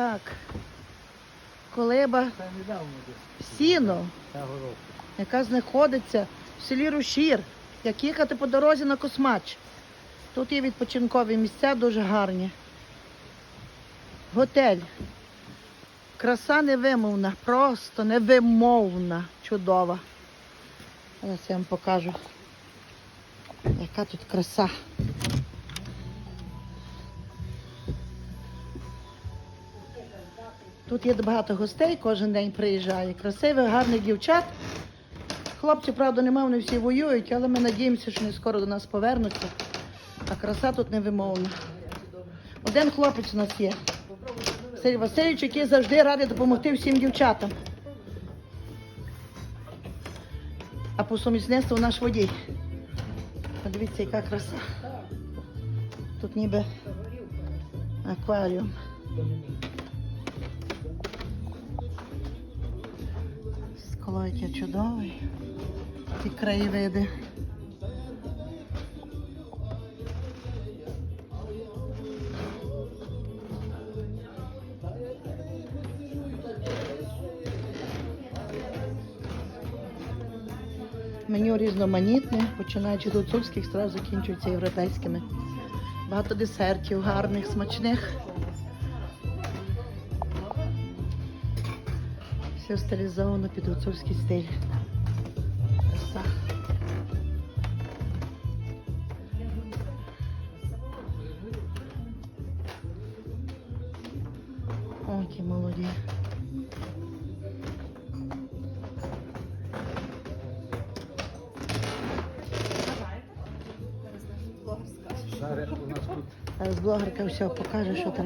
Так. Колиба сіно, яка знаходиться в селі Рушір. Як їхати по дорозі на Космач. Тут є відпочинкові місця дуже гарні. Готель. Краса невимовна, просто невимовна, чудова. Зараз я вам покажу, яка тут краса. Тут є багато гостей, кожен день приїжджає. Красивих, гарних дівчат. Хлопці, правда, нема, вони всі воюють, але ми надіємося, що вони скоро до нас повернуться. А краса тут невимовна. Один хлопець у нас є. Василь Васильович, який завжди радий допомогти всім дівчатам. А по сумісництву наш водій. Подивіться, яка краса. Тут ніби акваріум. Яке чудове. Ці краєвиди. Меню різноманітне, починаючи від гуцульських страв, закінчується європейськими. Багато десертів, гарних, смачних. Все стилізовано під гуцульський стиль. Краса. О, які молоді. Зараз блогерка все покаже, що треба.